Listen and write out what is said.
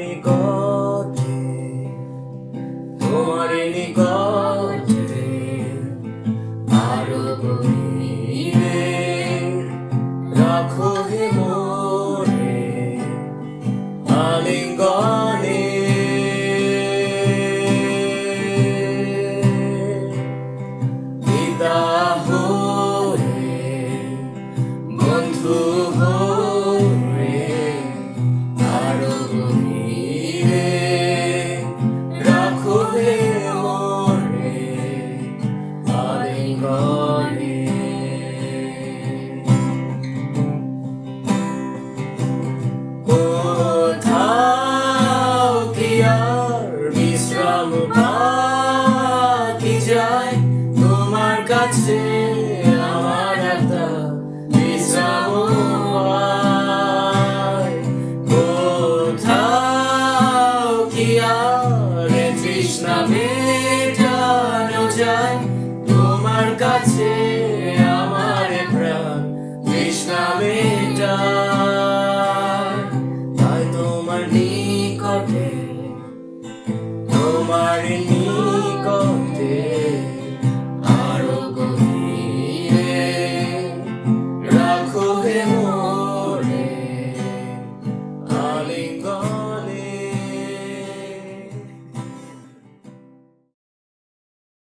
নিকটে তোমার নিকটে আরও গভীরে রাখো হে মোরে আলিঙ্গনে। গভীরে রাখো হে মোরে আলিঙ্গনে কোথাও কি আর বিশ্রাম পাখি যায় তোমার কাছে? তৃষ্ণা মেটানো যায়। তোমার কাছে আমার প্রাণ তৃষ্ণা মেটায়। তাই তোমার নিকটে তোমার নিকটে আরও গভীরে রাখো হে মোরে আলিঙ্গন